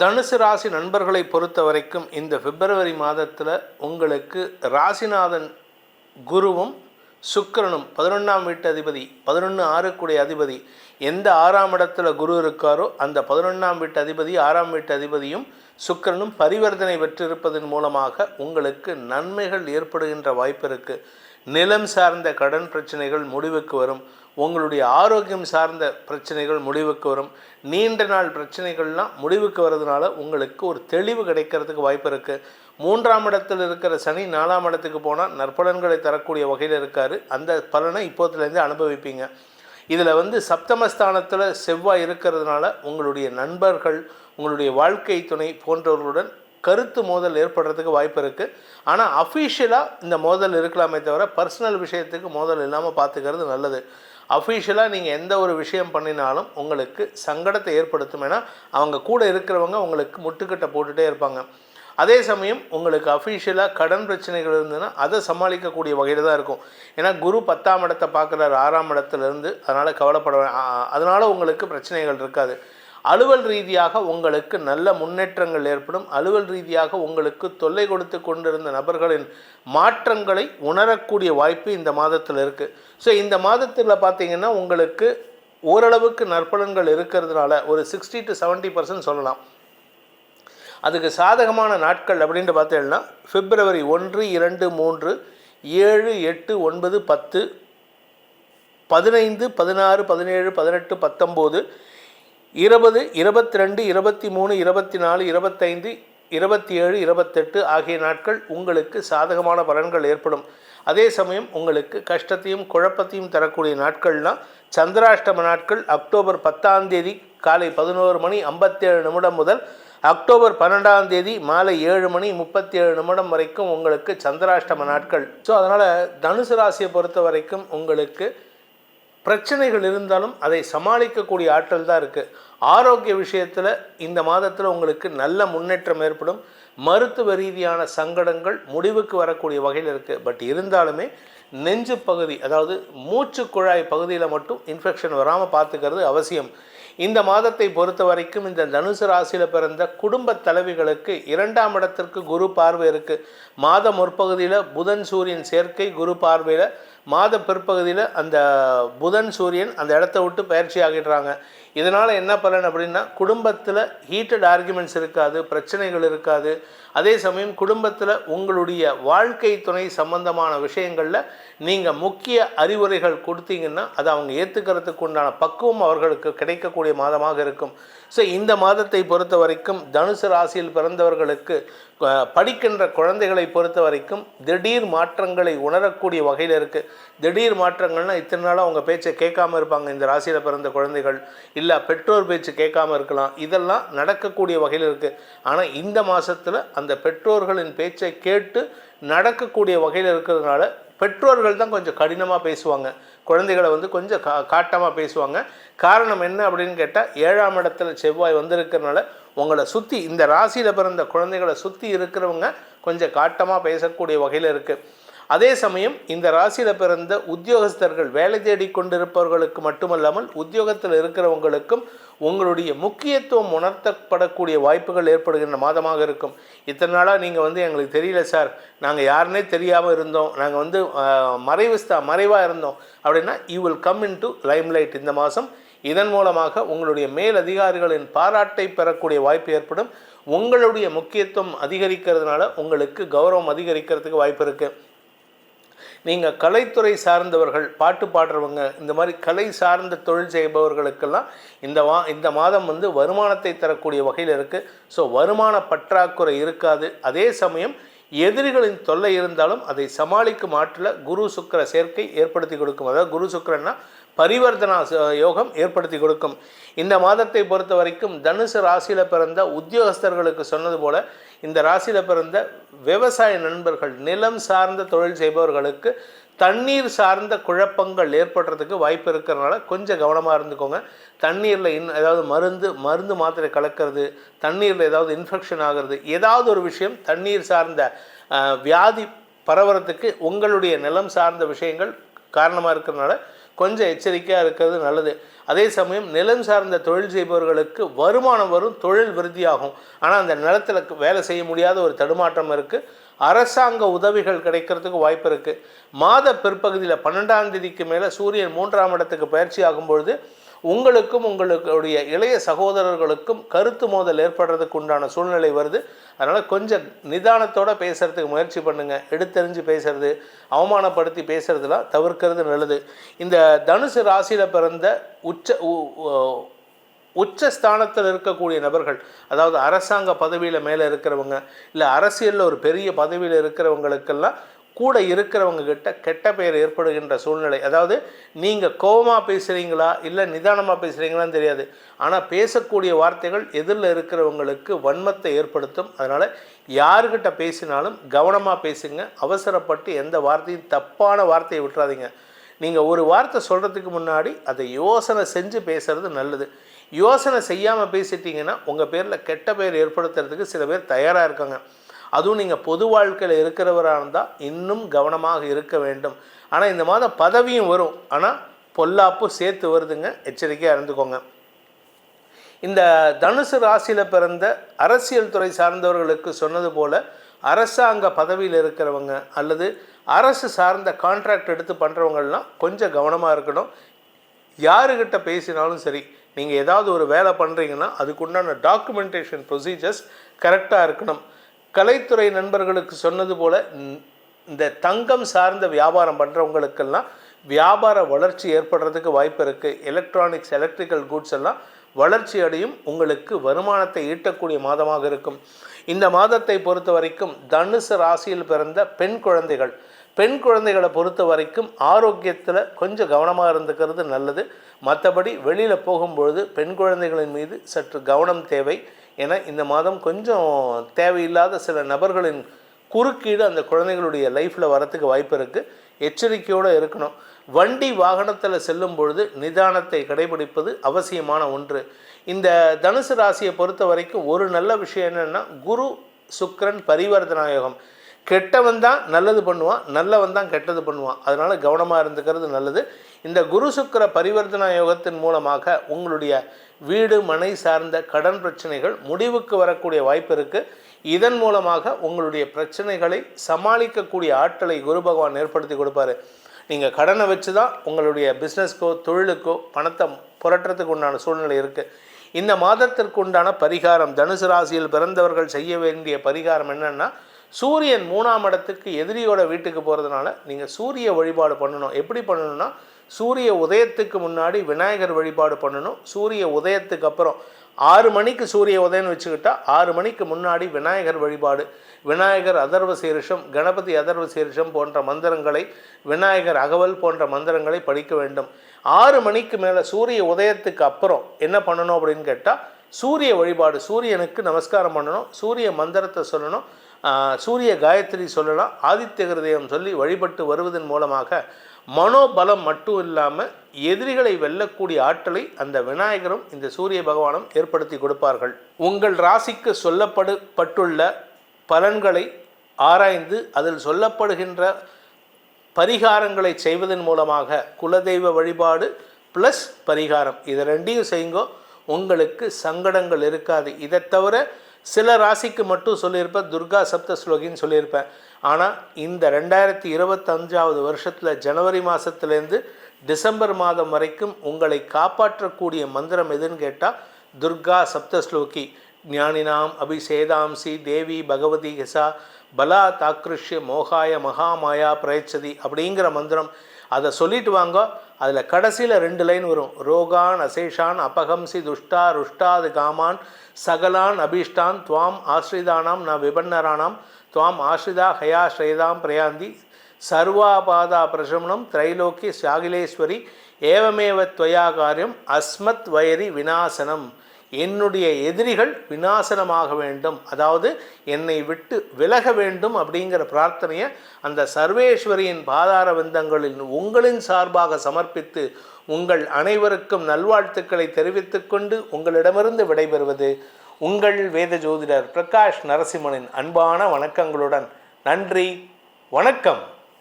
தனுசு ராசி நண்பர்களை பொறுத்த வரைக்கும் இந்த பிப்ரவரி மாதத்தில் உங்களுக்கு ராசிநாதன் குருவும் சுக்கிரனும் பதினொன்றாம் வீட்டு அதிபதி பதினொன்று ஆறுக்குடைய அதிபதி எந்த ஆறாம் இடத்துல குரு இருக்காரோ அந்த பதினொன்றாம் வீட்டு அதிபதி ஆறாம் வீட்டு அதிபதியும் சுக்கிரனும் பரிவர்த்தனை பெற்றிருப்பதன் மூலமாக உங்களுக்கு நன்மைகள் ஏற்படுகின்ற வாய்ப்பு இருக்குது நிலம் சார்ந்த கடன் பிரச்சனைகள் முடிவுக்கு வரும். உங்களுடைய ஆரோக்கியம் சார்ந்த பிரச்சனைகள் முடிவுக்கு வரும். நீண்ட நாள் பிரச்சனைகள்லாம் முடிவுக்கு வர்றதுனால உங்களுக்கு ஒரு தெளிவு கிடைக்கிறதுக்கு வாய்ப்பு இருக்குது மூன்றாம் இடத்தில் இருக்கிற சனி நாலாம் இடத்துக்கு போனால் நற்பலன்களை தரக்கூடிய வகையில் இருக்கார். அந்த பலனை இப்போத்துலேருந்து அனுபவிப்பீங்க. இதில் வந்து சப்தமஸ்தானத்தில் செவ்வாய் இருக்கிறதுனால உங்களுடைய நண்பர்கள் உங்களுடைய வாழ்க்கை துணை போன்றவர்களுடன் கருத்து மோதல் ஏற்படுறதுக்கு வாய்ப்பு இருக்குது ஆனால் அஃபீஷியலாக இந்த மோதல் இருக்கலாமே தவிர பர்சனல் விஷயத்துக்கு மோதல் இல்லாமல் பார்த்துக்கிறது நல்லது. அஃபீஷியலாக நீங்கள் எந்த ஒரு விஷயம் பண்ணினாலும் உங்களுக்கு சங்கடத்தை ஏற்படுத்தும். ஏன்னா அவங்க கூட இருக்கிறவங்க உங்களுக்கு முட்டுக்கட்டை போட்டுகிட்டே இருப்பாங்க. அதே சமயம் உங்களுக்கு அஃபீஷியலாக கடன் பிரச்சனைகள் இருந்ததுன்னா அதை சமாளிக்கக்கூடிய வகையில் தான் இருக்கும். ஏன்னா குரு பத்தாம் இடத்தை பார்க்குறாரு ஆறாம் இடத்துலேருந்து. அதனால் கவலைப்பட அதனால் உங்களுக்கு பிரச்சனைகள் இருக்காது. அலுவல் ரீதியாக உங்களுக்கு நல்ல முன்னேற்றங்கள் ஏற்படும். அலுவல் ரீதியாக உங்களுக்கு தொல்லை கொடுத்து கொண்டிருந்த நபர்களின் மாற்றங்களை உணரக்கூடிய வாய்ப்பு இந்த மாதத்தில் இருக்குது ஸோ இந்த மாதத்தில் பார்த்திங்கன்னா உங்களுக்கு ஓரளவுக்கு நற்பலன்கள் இருக்கிறதுனால ஒரு சிக்ஸ்டி டு 70% பர்சன்ட் சொல்லலாம். அதுக்கு சாதகமான நாட்கள் அப்படின்ட்டு பார்த்தீங்கன்னா பிப்ரவரி ஒன்று இரண்டு மூன்று ஏழு எட்டு ஒன்பது பத்து பதினைந்து பதினாறு பதினேழு பதினெட்டு பத்தொம்போது இருபது இருபத்தி ரெண்டு இருபத்தி மூணு இருபத்தி நாலு இருபத்தைந்து இருபத்தி ஏழு இருபத்தெட்டு ஆகிய நாட்கள் உங்களுக்கு சாதகமான பலன்கள் ஏற்படும். அதே சமயம் உங்களுக்கு கஷ்டத்தையும் குழப்பத்தையும் தரக்கூடிய நாட்கள்னால் சந்திராஷ்டம நாட்கள் அக்டோபர் பத்தாம் தேதி காலை பதினோரு மணி ஐம்பத்தேழு நிமிடம் முதல் அக்டோபர் பன்னெண்டாம் தேதி மாலை ஏழு மணி முப்பத்தி ஏழு நிமிடம் வரைக்கும் உங்களுக்கு சந்திராஷ்டம நாட்கள். ஸோ அதனால் தனுசு ராசியை பொறுத்த வரைக்கும் உங்களுக்கு பிரச்சனைகள் இருந்தாலும் அதை சமாளிக்கக்கூடிய ஆற்றல் தான் இருக்குது ஆரோக்கிய விஷயத்தில் இந்த மாதத்தில் உங்களுக்கு நல்ல முன்னேற்றம் ஏற்படும். மருத்துவ ரீதியான சங்கடங்கள் முடிவுக்கு வரக்கூடிய வகையில் இருக்குது பட் இருந்தாலுமே நெஞ்சு பகுதி அதாவது மூச்சு குழாய் பகுதியில் மட்டும் இன்ஃபெக்ஷன் வராமல் பார்த்துக்கிறது அவசியம். இந்த மாதத்தை பொறுத்த வரைக்கும் இந்த தனுசு ராசியில் பிறந்த குடும்ப தலைவிகளுக்கு இரண்டாம் இடத்திற்கு குரு பார்வை இருக்குது மாதம் முற்பகுதியில் புதன் சூரியன் சேர்க்கை குரு பார்வையில் மாத பிற்பகுதியில் அந்த புதன் சூரியன் அந்த இடத்த விட்டு பயிற்சி ஆகிடுறாங்க. இதனால் என்ன பலன் அப்படின்னா குடும்பத்தில் ஹீட்டட் ஆர்குமெண்ட்ஸ் இருக்காது பிரச்சனைகள் இருக்காது. அதே சமயம் குடும்பத்தில் உங்களுடைய வாழ்க்கை துணை சம்பந்தமான விஷயங்களில் நீங்கள் முக்கிய அறிவுரைகள் கொடுத்தீங்கன்னா அதை அவங்க ஏற்றுக்கிறதுக்கு உண்டான பக்குவம் அவர்களுக்கு கிடைக்கக்கூடிய மாதமாக இருக்கும். ஸோ இந்த மாதத்தை பொறுத்த வரைக்கும் தனுசு ராசியில் பிறந்தவர்களுக்கு படிக்கின்ற குழந்தைகளை பொறுத்த வரைக்கும் திடீர் மாற்றங்களை உணரக்கூடிய வகையில் இருக்குது திடீர் மாற்றங்கள்னால் இத்தனை நாளாக அவங்க பேச்சை கேட்காம இருப்பாங்க. இந்த ராசியில் பிறந்த குழந்தைகள் இல்லை பெற்றோர் பேச்சு கேட்காம இருக்கலாம். இதெல்லாம் நடக்கக்கூடிய வகையில் இருக்குது ஆனால் இந்த மாதத்தில் அந்த பெற்றோர்களின் பேச்சை கேட்டு நடக்கக்கூடிய வகையில் இருக்கிறதுனால பெற்றோர்கள் தான் கொஞ்சம் கடினமாக பேசுவாங்க. குழந்தைகளை வந்து கொஞ்சம் கா காட்டமாக பேசுவாங்க. காரணம் என்ன அப்படின்னு கேட்டால் ஏழாம் இடத்துல செவ்வாய் வந்திருக்கிறனால உங்களை சுற்றி இந்த ராசியில் பிறந்த குழந்தைகளை சுற்றி இருக்கிறவங்க கொஞ்சம் காட்டமாக பேசக்கூடிய வகையில் இருக்குது அதே சமயம் இந்த ராசியில் பிறந்த உத்தியோகஸ்தர்கள் வேலை தேடி கொண்டிருப்பவர்களுக்கு மட்டுமல்லாமல் உத்தியோகத்தில் இருக்கிறவங்களுக்கும் உங்களுடைய முக்கியத்துவம் உணர்த்தப்படக்கூடிய வாய்ப்புகள் ஏற்படுகின்ற மாதமாக இருக்கும். இத்தனை நாளாக நீங்கள் வந்து எங்களுக்கு தெரியல சார். நாங்கள் யாருன்னே தெரியாமல் இருந்தோம். நாங்கள் வந்து ஆஹ், மறைவு மறைவாக இருந்தோம். அப்படின்னா you will come in to limelight இந்த மாதம் இதன் மூலமாக உங்களுடைய மேல் அதிகாரிகளின் பாராட்டை பெறக்கூடிய வாய்ப்பு ஏற்படும். உங்களுடைய முக்கியத்துவம் அதிகரிக்கிறதுனால உங்களுக்கு கௌரவம் அதிகரிக்கிறதுக்கு வாய்ப்பு இருக்குது நீங்கள் கலைத்துறை சார்ந்தவர்கள் பாட்டு பாடுறவங்க இந்த மாதிரி கலை சார்ந்த தொழில் செய்பவர்களுக்கெல்லாம் இந்த வா இந்த மாதம் வந்து வருமானத்தை தரக்கூடிய வகையில் இருக்குது ஸோ வருமான பற்றாக்குறை இருக்காது. அதே சமயம் எதிரிகளின் தொல்லை இருந்தாலும் அதை சமாளிக்கும் ஆற்றில் குரு சுக்கிர சேர்க்கை ஏற்படுத்தி கொடுக்கும். அதாவது குரு சுக்கிரன்னா பரிவர்த்தனா யோகம் ஏற்படுத்தி கொடுக்கும். இந்த மாதத்தை பொறுத்த வரைக்கும் தனுசு ராசியில் பிறந்த உத்தியோகஸ்தர்களுக்கு சொன்னது போல இந்த ராசியில் பிறந்த விவசாய நண்பர்கள் நிலம் சார்ந்த தொழில் செய்பவர்களுக்கு தண்ணீர் சார்ந்த குழப்பங்கள் ஏற்படுறதுக்கு வாய்ப்பு இருக்கிறனால கொஞ்சம் கவனமாக இருந்துக்கோங்க. தண்ணீரில் இன் ஏதாவது மருந்து மருந்து மாத்திரை கலக்கிறது தண்ணீரில் ஏதாவது இன்ஃபெக்ஷன் ஆகிறது ஏதாவது ஒரு விஷயம் தண்ணீர் சார்ந்த வியாதி பரவறதுக்கு உங்களுடைய நிலம் சார்ந்த விஷயங்கள் காரணமாக இருக்கிறனால கொஞ்சம் எச்சரிக்கையாக இருக்கிறது நல்லது. அதே சமயம் நிலம் சார்ந்த தொழில் செய்பவர்களுக்கு வருமானம் வரும் தொழில் விருத்தியாகும். ஆனால் அந்த நிலத்தில் வேலை செய்ய முடியாத ஒரு தடுமாற்றம் இருக்குது அரசாங்க உதவிகள் கிடைக்கிறதுக்கு வாய்ப்பு இருக்குது மாத பிற்பகுதியில் பன்னெண்டாம் தேதிக்கு மேலே சூரியன் மூன்றாம் இடத்துக்கு பயிற்சி ஆகும்பொழுது உங்களுக்கும் உங்களுடைய இளைய சகோதரர்களுக்கும் கருத்து மோதல் ஏற்படுறதுக்கு உண்டான சூழ்நிலை வருது. அதனால் கொஞ்சம் நிதானத்தோடு பேசுகிறதுக்கு முயற்சி பண்ணுங்கள் எடுத்தறிஞ்சு பேசுறது அவமானப்படுத்தி பேசுகிறதுலாம் தவிர்க்கிறது நல்லது. இந்த தனுசு ராசியில் பிறந்த உச்ச உ- உச்ச ஸ்தானத்தில் இருக்கக்கூடிய நபர்கள் அதாவது அரசாங்க பதவியில் மேலே இருக்கிறவங்க இல்லை அரசியலில் ஒரு பெரிய பதவியில் இருக்கிறவங்களுக்கெல்லாம் கூட இருக்கிறவங்க கிட்ட கெட்ட பெயர் ஏற்படுகின்ற சூழ்நிலை. அதாவது நீங்கள் கோபமாக பேசுகிறீங்களா இல்லை நிதானமாக பேசுகிறீங்களான்னு தெரியாது. ஆனால் பேசக்கூடிய வார்த்தைகள் எதிரில் இருக்கிறவங்களுக்கு வன்மத்தை ஏற்படுத்தும். அதனால் யாருக்கிட்ட பேசினாலும் கவனமாக பேசுங்க. அவசரப்பட்டு எந்த வார்த்தையும் தப்பான வார்த்தையை விட்டுறாதீங்க. நீங்கள் ஒரு வார்த்தை சொல்கிறதுக்கு முன்னாடி அதை யோசனை செஞ்சு பேசுகிறது நல்லது. யோசனை செய்யாமல் பேசிட்டிங்கன்னா உங்கள் பேரில் கெட்ட பெயர் ஏற்படுத்துறதுக்கு சில பேர் தயாராக இருக்காங்க. அதுவும் நீங்கள் பொது வாழ்க்கையில் இருக்கிறவராக இருந்தால் இன்னும் கவனமாக இருக்க வேண்டும். ஆனால் இந்த மாதம் பதவியும் வரும். ஆனால் பொல்லாப்பு சேர்த்து வருதுங்க. எச்சரிக்கையாக இருந்துக்கோங்க. இந்த தனுசு ராசியில் பிறந்த அரசியல் துறை சார்ந்தவர்களுக்கு சொன்னது போல் அரசாங்க பதவியில் இருக்கிறவங்க அல்லது அரசு சார்ந்த கான்ட்ராக்ட் எடுத்து பண்ணுறவங்கள்லாம் கொஞ்சம் கவனமாக இருக்கணும். யாருக்கிட்ட பேசினாலும் சரி நீங்கள் ஏதாவது ஒரு வேலை பண்ணுறீங்கன்னா அதுக்குண்டான டாக்குமெண்டேஷன் ப்ரொசீஜர்ஸ் கரெக்டாக இருக்கணும். கலைத்துறை நண்பர்களுக்கு சொன்னது போல் இந்த தங்கம் சார்ந்த வியாபாரம் பண்ணுறவங்களுக்கெல்லாம் வியாபார வளர்ச்சி ஏற்படுறதுக்கு வாய்ப்பு இருக்குது எலக்ட்ரானிக்ஸ் எலக்ட்ரிக்கல் கூட்ஸ் எல்லாம் வளர்ச்சி அடையும் உங்களுக்கு வருமானத்தை ஈட்டக்கூடிய மாதமாக இருக்கும். இந்த மாதத்தை பொறுத்த வரைக்கும் தனுசு ராசியில் பிறந்த பெண் குழந்தைகள். பெண் குழந்தைகளை பொறுத்த வரைக்கும் ஆரோக்கியத்தில் கொஞ்சம் கவனமாக இருந்துக்கிறது நல்லது. மற்றபடி வெளியில் போகும்பொழுது பெண் குழந்தைகளின் மீது சற்று கவனம் தேவை. ஏன்னா இந்த மாதம் கொஞ்சம் தேவையில்லாத சில நபர்களின் குறுக்கீடு அந்த குழந்தைகளுடைய லைஃப்பில் வரத்துக்கு வாய்ப்பு இருக்குது எச்சரிக்கையோடு இருக்கணும். வண்டி வாகனத்தில் செல்லும் பொழுது நிதானத்தை கடைபிடிப்பது அவசியமான ஒன்று. இந்த தனுசு ராசியை பொறுத்த வரைக்கும் ஒரு நல்ல விஷயம் என்னென்னா குரு சுக்ரன் பரிவர்த்தனாயோகம் கெட்டவன் தான் நல்லது பண்ணுவான் நல்லவன் தான் கெட்டது பண்ணுவான். அதனால் கவனமாக இருந்துக்கிறது நல்லது. இந்த குரு சுக்கிர பரிவர்த்தனா யோகத்தின் மூலமாக உங்களுடைய வீடு மனை சார்ந்த கடன் பிரச்சனைகள் முடிவுக்கு வரக்கூடிய வாய்ப்பு இருக்குது இதன் மூலமாக உங்களுடைய பிரச்சனைகளை சமாளிக்கக்கூடிய ஆற்றலை குரு பகவான் ஏற்படுத்தி கொடுப்பாரு. நீங்கள் கடனை வச்சு தான் உங்களுடைய பிஸ்னஸ்க்கோ தொழிலுக்கோ பணத்தை புரட்டுறதுக்கு உண்டான சூழ்நிலை இருக்குது இந்த மாதத்திற்கு உண்டான பரிகாரம் தனுசு ராசியில் பிறந்தவர்கள் செய்ய வேண்டிய பரிகாரம் என்னென்னா சூரியன் மூணாம் இடத்துக்கு எதிரியோட வீட்டுக்கு போகிறதுனால நீங்கள் சூரிய வழிபாடு பண்ணணும். எப்படி பண்ணணும்னா சூரிய உதயத்துக்கு முன்னாடி விநாயகர் வழிபாடு பண்ணணும். சூரிய உதயத்துக்கு அப்புறம் ஆறு மணிக்கு சூரிய உதயம்னு வச்சுக்கிட்டா ஆறு மணிக்கு முன்னாடி விநாயகர் வழிபாடு. விநாயகர் அதர்வ சீரிஷம் கணபதி அதர்வ சீரிஷம் போன்ற மந்திரங்களை விநாயகர் அகவல் போன்ற மந்திரங்களை படிக்க வேண்டும். ஆறு மணிக்கு மேலே சூரிய உதயத்துக்கு அப்புறம் என்ன பண்ணணும் அப்படின்னு கேட்டால் சூரிய வழிபாடு சூரியனுக்கு நமஸ்காரம் பண்ணணும். சூரிய மந்திரத்தை சொல்லணும். சூரிய காயத்ரி சொல்லலாம் ஆதித்ய ஹிருதயம் சொல்லி வழிபட்டு வருவதன் மூலமாக மனோபலம் மட்டும் இல்லாமல் எதிரிகளை வெல்லக்கூடிய ஆற்றலை அந்த விநாயகரும் இந்த சூரிய பகவானும் ஏற்படுத்தி கொடுப்பார்கள். உங்கள் ராசிக்கு சொல்லப்படு பட்டுள்ள பலன்களை ஆராய்ந்து அதில் சொல்லப்படுகின்ற பரிகாரங்களை செய்வதன் மூலமாக குலதெய்வ வழிபாடு ப்ளஸ் பரிகாரம். இதை ரெண்டையும் செய்யுங்கோ உங்களுக்கு சங்கடங்கள் இருக்காது. இதை தவிர சில ராசிக்கு மட்டும் சொல்லியிருப்பேன் துர்கா சப்த ஸ்லோகின்னு சொல்லியிருப்பேன். ஆனால் இந்த ரெண்டாயிரத்தி இருபத்தஞ்சாவது வருஷத்தில் ஜனவரி மாதத்துலேருந்து டிசம்பர் மாதம் வரைக்கும் உங்களை காப்பாற்றக்கூடிய மந்திரம் எதுன்னு கேட்டால் துர்கா சப்தஸ்லோகி. ஞானினாம் அபிஷேதாம்சி தேவி பகவதி ஹெசா பலா தாக்ருஷ்ய மோகாய மகாமாயா பிரயச்சதி அப்படிங்கிற மந்திரம். அதை சொல்லிட்டு வாங்க அதில் கடைசியில் ரெண்டு லைன் வரும். ரோகான் அசேஷான் அபகம்சி துஷ்டா ருஷ்டாது காமான் சகலான் அபீஷ்டான் துவாம் ஆஸ்ரிதானாம் ந விபன்னரானாம் துவாம் ஆஸ்ரிதா ஹயா ஸ்ரேதாம் பிரயாந்தி சர்வாபாதா பிரசமனம் திரைலோக்கி சாகிலேஸ்வரி ஏவமேவ துவயா காரியம் அஸ்மத் வயரி வினாசனம் என்னுடைய எதிரிகள் விநாசனமாக வேண்டும். அதாவது என்னை விட்டு விலக வேண்டும் அப்படிங்கிற பிரார்த்தனையை அந்த சர்வேஸ்வரியின் பாதார விந்தங்களில் உங்களின் சார்பாக சமர்ப்பித்து உங்கள் அனைவருக்கும் நல்வாழ்த்துக்களை தெரிவித்துக்கொண்டு உங்களிடமிருந்து விடைபெறுவது உங்கள் வேத ஜோதிடர் பிரகாஷ் நரசிம்மனின் அன்பான வணக்கங்களுடன் நன்றி வணக்கம்.